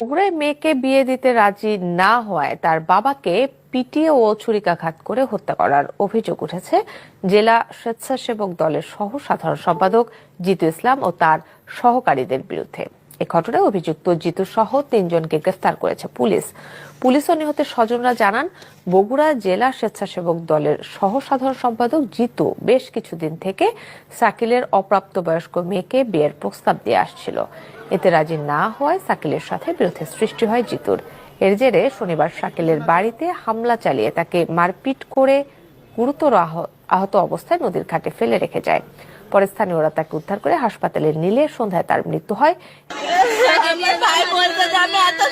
বগুড়ায় মেয়েকে বিয়ে দিতে রাজি না হওয়ায় তার বাবাকে পিটিয়ে ও ছুরিকাঘাত করে হত্যা করার অভিযোগ উঠেছে জেলা স্বেচ্ছাসেবক দলের সহ সাধারণ সম্পাদক জিতু ইসলাম ও তার সহকারীদের বিরুদ্ধে। এ ঘটনায় অভিযুক্ত জিতু সহ তিনজনকে গ্রেফতার করেছে পুলিশ। পুলিশ ও নিহতের স্বজনরা জানান, বগুড়া জেলা স্বেচ্ছাসেবক দলের সহ সাধারণ সম্পাদক জিতু বেশ কিছুদিন থেকে সাকিলের অপ্রাপ্তবয়স্ক মেয়েকে বিয়ের প্রস্তাব দিয়ে আসছিল। এতে রাজি না হওয়ায় সাকিলের সাথে বিরোধের সৃষ্টি হয় জিতুর। এর জেরে শনিবার শাকিলের বাড়িতে হামলা চালিয়ে তাকে মারপিট করে গুরুতর আহ- আহত অবস্থায় নদীর ঘাটে ফেলে রেখে যায়। পরে স্থানীয়রা তাকে উদ্ধার করে হাসপাতালে নিলে সন্ধ্যায় তার মৃত্যু হয়। आम्ही आता